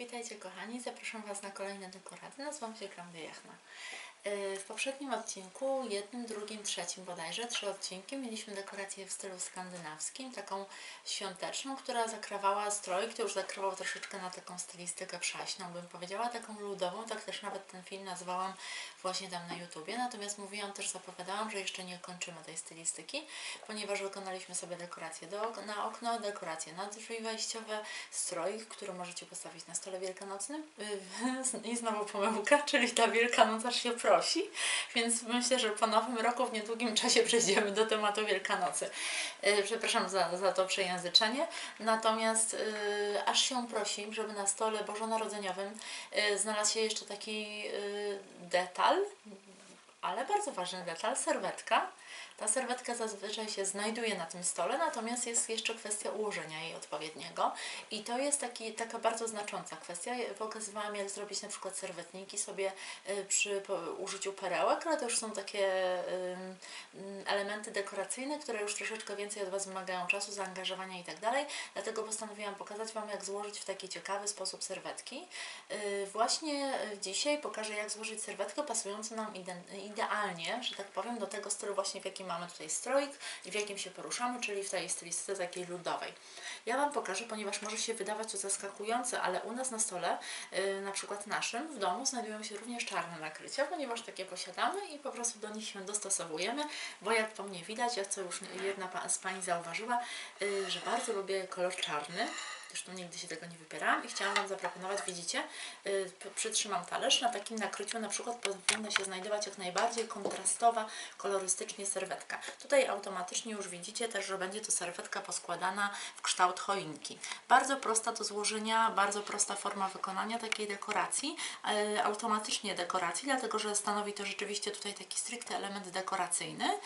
Witajcie kochani, zapraszam Was na kolejne dekoracje. Nazywam się Klaudia Jachna. Yy, W poprzednim odcinku, jednym, drugim, trzecim bodajże, trzy odcinki, mieliśmy dekorację w stylu skandynawskim, taką świąteczną, która zakrawała strój, który już zakrawał troszeczkę na taką stylistykę przaśną, bym powiedziała, taką ludową, tak też nawet ten film nazwałam właśnie tam na YouTubie, natomiast mówiłam też, zapowiadałam, że jeszcze nie kończymy tej stylistyki, ponieważ wykonaliśmy sobie dekoracje do, na okno, dekoracje na drzwi wejściowe, stroik, który możecie postawić na stole wielkanocnym Yy, i znowu pomyłka, czyli ta wielkanoc aż się prosi, więc myślę, że po nowym roku w niedługim czasie przejdziemy do tematu Wielkanocy. Yy, Przepraszam za, za to przejęzyczenie, natomiast yy, aż się prosi, żeby na stole bożonarodzeniowym yy, znalazł się jeszcze taki detal, ale bardzo ważny detal, serwetka. Ta serwetka zazwyczaj się znajduje na tym stole, natomiast jest jeszcze kwestia ułożenia jej odpowiedniego i to jest taki, taka bardzo znacząca kwestia. Pokazywałam, jak zrobić na przykład serwetniki sobie y, przy użyciu perełek, ale to już są takie elementy dekoracyjne, które już troszeczkę więcej od Was wymagają czasu, zaangażowania i tak dalej. Dlatego postanowiłam pokazać Wam, jak złożyć w taki ciekawy sposób serwetki. Y, Właśnie y, dzisiaj pokażę, jak złożyć serwetkę pasującą nam ide- idealnie, że tak powiem, do tego stylu właśnie, w jakim mamy tutaj stroik i w jakim się poruszamy, czyli w tej stylistyce takiej ludowej. Ja Wam pokażę, ponieważ może się wydawać to zaskakujące, ale u nas na stole, y, na przykład naszym, w domu znajdują się również czarne nakrycia, ponieważ takie posiadamy i po prostu do nich się dostosowujemy, bo jak po mnie widać, jak co już jedna z Pani zauważyła, y, że bardzo lubię kolor czarny, Zresztą nigdy się tego nie wypierałam i chciałam Wam zaproponować, widzicie, yy, przytrzymam talerz, na takim nakryciu na przykład powinna się znajdować jak najbardziej kontrastowa, kolorystycznie serwetka. Tutaj automatycznie już widzicie też, że będzie to serwetka poskładana w kształt choinki. Bardzo prosta do złożenia, bardzo prosta forma wykonania takiej dekoracji, yy, automatycznie dekoracji, dlatego że stanowi to rzeczywiście tutaj taki stricte element dekoracyjny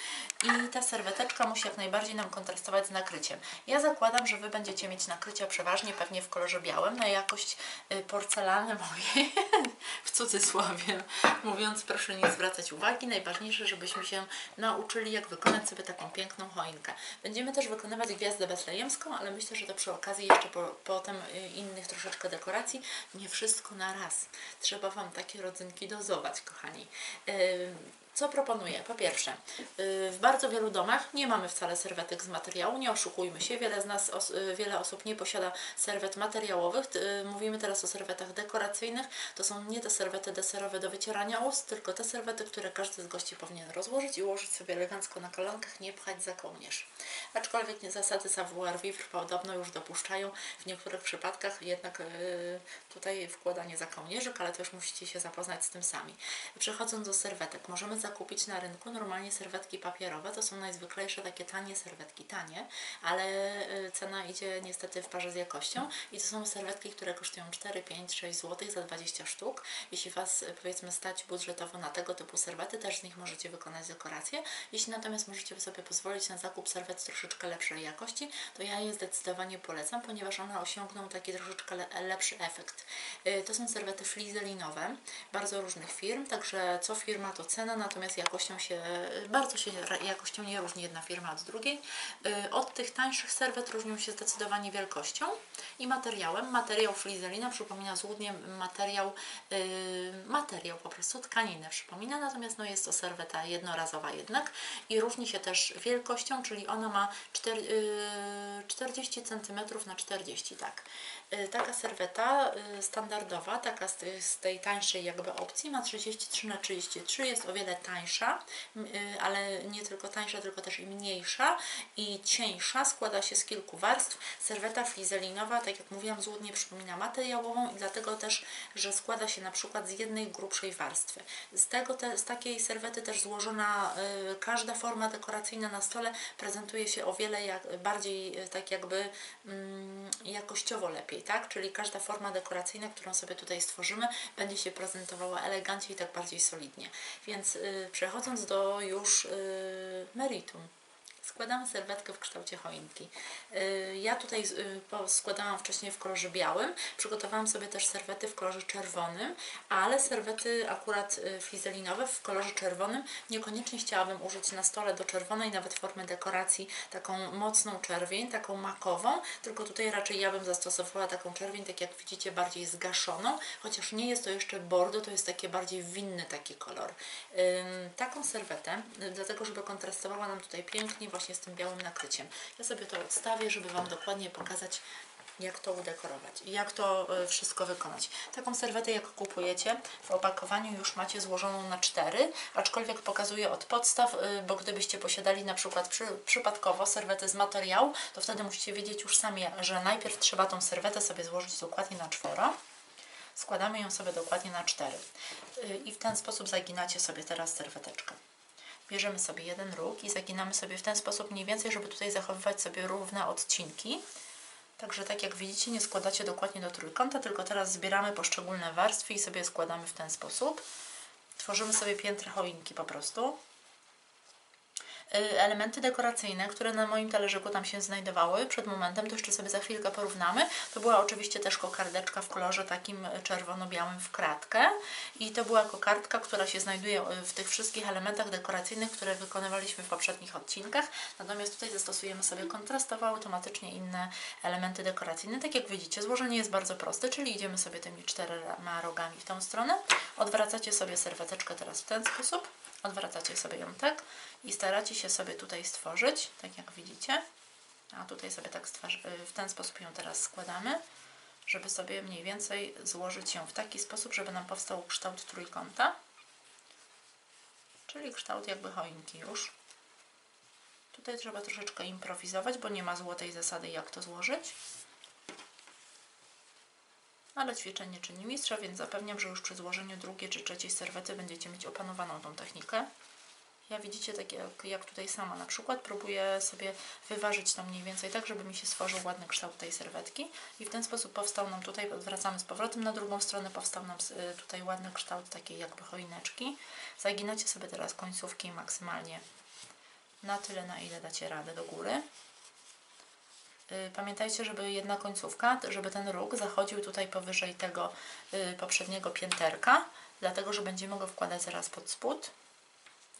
i ta serweteczka musi jak najbardziej nam kontrastować z nakryciem. Ja zakładam, że Wy będziecie mieć nakrycia przeważnie pewnie w kolorze białym, na jakość y, porcelany mojej, w cudzysłowie mówiąc, proszę nie zwracać uwagi. Najważniejsze, żebyśmy się nauczyli, jak wykonać sobie taką piękną choinkę. Będziemy też wykonywać gwiazdę betlejemską, ale myślę, że to przy okazji jeszcze po, potem y, innych troszeczkę dekoracji. Nie wszystko na raz. Trzeba Wam takie rodzynki dozować, kochani. Ym, co proponuję? Po pierwsze, yy, w bardzo wielu domach nie mamy wcale serwetek z materiału, nie oszukujmy się, wiele z nas, yy, wiele osób nie posiada serwet materiałowych. Yy, Mówimy teraz o serwetach dekoracyjnych. To są nie te serwety deserowe do wycierania ust, tylko te serwety, które każdy z gości powinien rozłożyć i ułożyć sobie elegancko na kolankach, nie pchać za kołnierz. Aczkolwiek zasady savoir vivre podobno już dopuszczają w niektórych przypadkach jednak tutaj wkładanie za kołnierzyk, ale już musicie się zapoznać z tym sami. Przechodząc do serwetek, możemy zakupić na rynku normalnie serwetki papierowe, to są najzwyklejsze takie tanie serwetki, tanie, ale y, cena idzie niestety w parze z jakością i to są serwetki, które kosztują 4, 5, 6 zł za 20 sztuk. Jeśli Was y, powiedzmy stać budżetowo na tego typu serwety, też z nich możecie wykonać dekoracje. Jeśli natomiast możecie sobie pozwolić na zakup serwet troszeczkę lepszej jakości, to ja je zdecydowanie polecam, ponieważ one osiągną taki troszeczkę le lepszy efekt. Y, To są serwety flizelinowe, bardzo różnych firm, także co firma to cena, natomiast jakością się, bardzo się jakością nie różni jedna firma od drugiej. Y, Od tych tańszych serwet różnią się zdecydowanie wielkością i materiałem. Materiał flizelina przypomina złudnie materiał, y, materiał po prostu tkaninę przypomina, natomiast no jest to serweta jednorazowa jednak i różni się też wielkością, czyli ona ma czter, y, 40 cm na 40, tak. Y, Taka serweta y, standardowa, taka z, tej- tańszej jakby opcji ma 33 na 33, jest o wiele tańsza, y, ale nie tylko tańsza, tylko też i mniejsza i cieńsza, składa się z kilku warstw. Serweta flizelinowa, tak jak mówiłam, złudnie przypomina materiałową i dlatego też, że składa się na przykład z jednej grubszej warstwy. Z, tego te, z takiej serwety też złożona y, każda forma dekoracyjna na stole prezentuje się o wiele jak, bardziej y, tak jakby mm, jakościowo lepiej, tak? Czyli każda forma dekoracyjna, którą sobie tutaj stworzymy, będzie się prezentowała elegancko i tak bardziej solidnie. Więc y, przechodząc do już y, meritum Składamy serwetkę w kształcie choinki. Yy, Ja tutaj po- składałam wcześniej w kolorze białym. Przygotowałam sobie też serwety w kolorze czerwonym, ale serwety akurat yy, flizelinowe w kolorze czerwonym niekoniecznie chciałabym użyć na stole do czerwonej, nawet formy dekoracji, taką mocną czerwień, taką makową, tylko tutaj raczej ja bym zastosowała taką czerwień, tak jak widzicie, bardziej zgaszoną, chociaż nie jest to jeszcze bordo, to jest takie bardziej winny taki kolor. Taką serwetę, y, dlatego żeby kontrastowała nam tutaj pięknie właśnie z tym białym nakryciem. Ja sobie to odstawię, żeby Wam dokładnie pokazać, jak to udekorować i jak to y, wszystko wykonać. Taką serwetę jak kupujecie w opakowaniu już macie złożoną na cztery, aczkolwiek pokazuję od podstaw, y, bo gdybyście posiadali na przykład przy, przypadkowo serwetę z materiału, to wtedy musicie wiedzieć już sami, że najpierw trzeba tą serwetę sobie złożyć dokładnie na czworo. Składamy ją sobie dokładnie na cztery Y, i w ten sposób zaginacie sobie teraz serweteczkę. Bierzemy sobie jeden róg i zaginamy sobie w ten sposób mniej więcej, żeby tutaj zachowywać sobie równe odcinki. Także tak jak widzicie, nie składacie dokładnie do trójkąta, tylko teraz zbieramy poszczególne warstwy i sobie składamy w ten sposób. Tworzymy sobie piętra choinki po prostu. Y, Elementy dekoracyjne, które na moim talerzyku tam się znajdowały przed momentem, to jeszcze sobie za chwilkę porównamy. To była oczywiście też kokardeczka w kolorze takim czerwono-białym w kratkę i to była kokardka, która się znajduje y, w tych wszystkich elementach dekoracyjnych, które wykonywaliśmy w poprzednich odcinkach. Natomiast tutaj zastosujemy sobie kontrastowo automatycznie inne elementy dekoracyjne. Tak jak widzicie, złożenie jest bardzo proste, czyli idziemy sobie tymi czterema rogami w tą stronę. Odwracacie sobie serweteczkę teraz w ten sposób. Odwracacie sobie ją tak i staracie się sobie tutaj stworzyć, tak jak widzicie. A tutaj sobie tak y, w ten sposób ją teraz składamy, żeby sobie mniej więcej złożyć ją w taki sposób, żeby nam powstał kształt trójkąta, czyli kształt jakby choinki już. Tutaj trzeba troszeczkę improwizować, bo nie ma złotej zasady jak to złożyć. Ale ćwiczenie czyni mistrza, więc zapewniam, że już przy złożeniu drugiej czy trzeciej serwety będziecie mieć opanowaną tą technikę. Ja widzicie, tak jak, jak tutaj sama na przykład, próbuję sobie wyważyć to mniej więcej tak, żeby mi się stworzył ładny kształt tej serwetki i w ten sposób powstał nam tutaj, odwracamy z powrotem na drugą stronę, powstał nam y, tutaj ładny kształt takiej jakby choineczki. Zaginacie sobie teraz końcówki maksymalnie na tyle, na ile dacie radę do góry. Y, Pamiętajcie, żeby jedna końcówka, żeby ten róg zachodził tutaj powyżej tego y, poprzedniego pięterka, dlatego że będziemy go wkładać zaraz pod spód.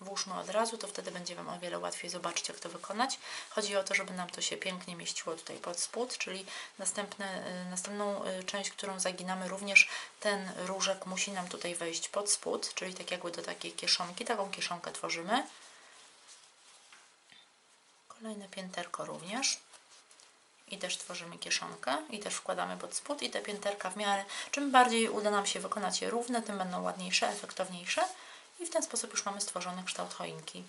Włóżmy od razu, to wtedy będzie Wam o wiele łatwiej zobaczyć, jak to wykonać. Chodzi o to, żeby nam to się pięknie mieściło tutaj pod spód, czyli następne, y, następną y, część, którą zaginamy, również ten różek musi nam tutaj wejść pod spód, czyli tak jakby do takiej kieszonki. Taką kieszonkę tworzymy. Kolejne pięterko również i też tworzymy kieszonkę i też wkładamy pod spód i te pięterka w miarę, czym bardziej uda nam się wykonać je równe, tym będą ładniejsze, efektowniejsze i w ten sposób już mamy stworzony kształt choinki.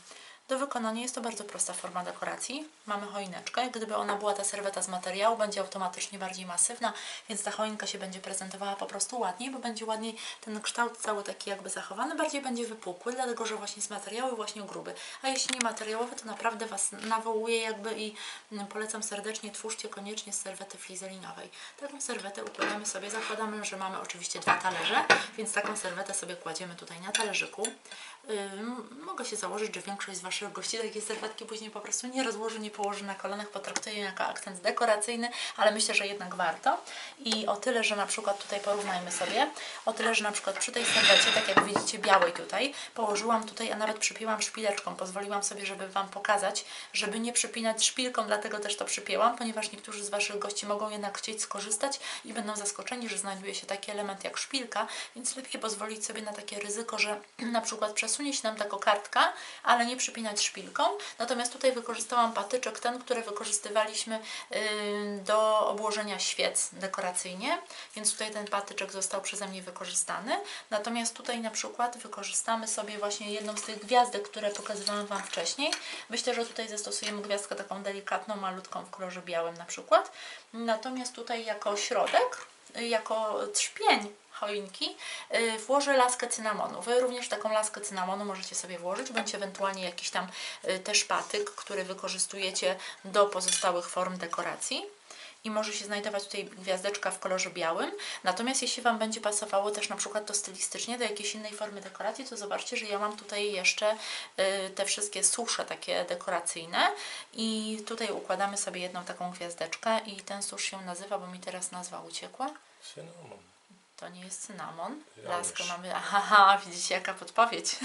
Do wykonania jest to bardzo prosta forma dekoracji. Mamy choineczkę. Gdyby ona była ta serweta z materiału, będzie automatycznie bardziej masywna, więc ta choinka się będzie prezentowała po prostu ładniej, bo będzie ładniej ten kształt cały taki jakby zachowany, bardziej będzie wypukły, dlatego że właśnie z materiału właśnie gruby. A jeśli nie materiałowy, to naprawdę Was nawołuję jakby i mm, polecam serdecznie, twórzcie koniecznie z serwety flizelinowej. Taką serwetę układamy sobie, zakładamy, że mamy oczywiście dwa talerze, więc taką serwetę sobie kładziemy tutaj na talerzyku. Mogę się założyć, że większość z Waszych gości takie serwetki później po prostu nie rozłoży, nie położy na kolanach, potraktuje ją jako akcent dekoracyjny, ale myślę, że jednak warto. I o tyle, że na przykład tutaj porównajmy sobie, o tyle, że na przykład przy tej serwecie, tak jak widzicie białej tutaj, położyłam tutaj, a nawet przypięłam szpileczką, pozwoliłam sobie, żeby Wam pokazać, żeby nie przypinać szpilką, dlatego też to przypięłam, ponieważ niektórzy z Waszych gości mogą jednak chcieć skorzystać i będą zaskoczeni, że znajduje się taki element jak szpilka, więc lepiej pozwolić sobie na takie ryzyko, że na przykład przesunie się nam ta kokardka, ale nie przypinać szpilką. Natomiast tutaj wykorzystałam patyczek ten, który wykorzystywaliśmy yy, do obłożenia świec dekoracyjnie, więc tutaj ten patyczek został przeze mnie wykorzystany. Natomiast tutaj na przykład wykorzystamy sobie właśnie jedną z tych gwiazdek, które pokazywałam Wam wcześniej. Myślę, że tutaj zastosujemy gwiazdkę taką delikatną, malutką w kolorze białym na przykład. Natomiast tutaj jako środek, y, jako trzpień choinki y, włożę laskę cynamonu. Wy również taką laskę cynamonu możecie sobie włożyć, bądź ewentualnie jakiś tam y, też patyk, który wykorzystujecie do pozostałych form dekoracji. i może się znajdować tutaj gwiazdeczka w kolorze białym. Natomiast jeśli Wam będzie pasowało też na przykład to stylistycznie do jakiejś innej formy dekoracji, to zobaczcie, że ja mam tutaj jeszcze y, te wszystkie susze takie dekoracyjne i tutaj układamy sobie jedną taką gwiazdeczkę i ten susz się nazywa, bo mi teraz nazwa uciekła. Cynamon. To nie jest cynamon. Laskę mamy. Aha, widzicie jaka podpowiedź.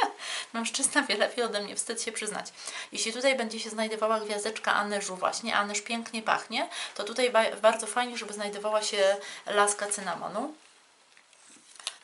Mężczyzna wie lepiej ode mnie, wstyd się przyznać. Jeśli tutaj będzie się znajdowała gwiazdeczka anyżu właśnie, anyż pięknie pachnie, to tutaj ba- bardzo fajnie, żeby znajdowała się laska cynamonu.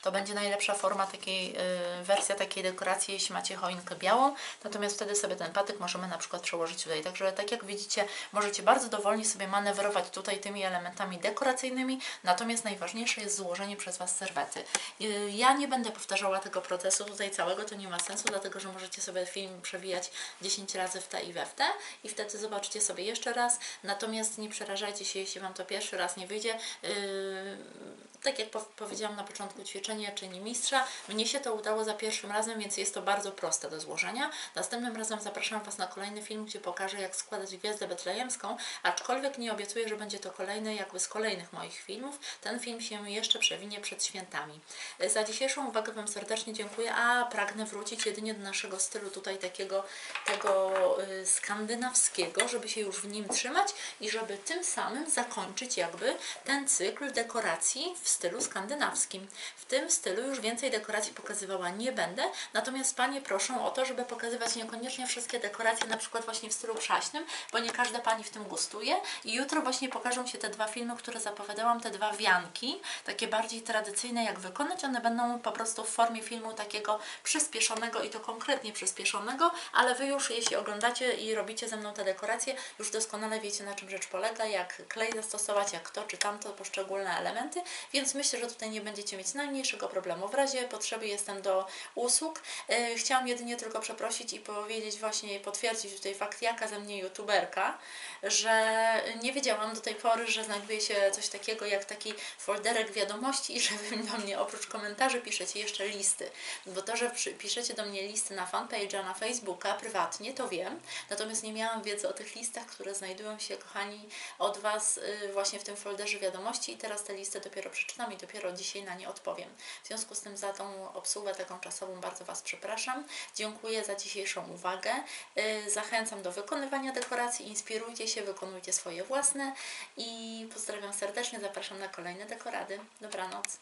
To będzie najlepsza forma takiej, y, wersja takiej dekoracji, jeśli macie choinkę białą. Natomiast wtedy sobie ten patyk możemy na przykład przełożyć tutaj. Także tak jak widzicie, możecie bardzo dowolnie sobie manewrować tutaj tymi elementami dekoracyjnymi. Natomiast najważniejsze jest złożenie przez Was serwety. Y, Ja nie będę powtarzała tego procesu tutaj całego, to nie ma sensu, dlatego że możecie sobie film przewijać 10 razy w te i we w te i wtedy zobaczycie sobie jeszcze raz. Natomiast nie przerażajcie się, jeśli Wam to pierwszy raz nie wyjdzie. Yy, tak jak po- powiedziałam na początku, ćwiczenie czyni mistrza. Mnie się to udało za pierwszym razem, więc jest to bardzo proste do złożenia. Następnym razem zapraszam Was na kolejny film, gdzie pokażę, jak składać gwiazdę betlejemską, aczkolwiek nie obiecuję, że będzie to kolejny jakby z kolejnych moich filmów. Ten film się jeszcze przewinie przed świętami. Y, Za dzisiejszą uwagę Wam serdecznie dziękuję, a pragnę wrócić jedynie do naszego stylu tutaj takiego tego y, skandynawskiego, żeby się już w nim trzymać i żeby tym samym zakończyć jakby ten cykl dekoracji w stylu skandynawskim. W tym stylu już więcej dekoracji pokazywała nie będę, natomiast Panie proszą o to, żeby pokazywać niekoniecznie wszystkie dekoracje na przykład właśnie w stylu przaśnym, bo nie każda Pani w tym gustuje. I jutro właśnie pokażą się te dwa filmy, które zapowiadałam, te dwa wianki, takie bardziej tradycyjne jak wykonać, one będą po prostu w formie filmu takiego przyspieszonego i to konkretnie przyspieszonego, ale Wy już jeśli oglądacie i robicie ze mną te dekoracje, już doskonale wiecie na czym rzecz polega, jak klej zastosować, jak to czy tamto, poszczególne elementy, więc myślę, że tutaj nie będziecie mieć najmniejszego problemu. W razie potrzeby jestem do usług. Yy, chciałam jedynie tylko przeprosić i powiedzieć właśnie, potwierdzić tutaj fakt, jaka ze mnie youtuberka, że nie wiedziałam do tej pory, że znajduje się coś takiego jak taki folderek wiadomości i że Wy do mnie oprócz komentarzy piszecie jeszcze listy. Bo to, że piszecie do mnie listy na fanpage'a, na Facebooka prywatnie, to wiem. Natomiast nie miałam wiedzy o tych listach, które znajdują się, kochani, od Was y, właśnie w tym folderze wiadomości i teraz te listy dopiero przeczytam i dopiero dzisiaj na nie odpowiem. W związku z tym za tą obsługę taką czasową bardzo Was przepraszam. Dziękuję za dzisiejszą uwagę. Y, Zachęcam do wykonywania dekoracji, inspirujcie się, wykonujcie swoje własne i pozdrawiam serdecznie, zapraszam na kolejne dekorady. Dobranoc.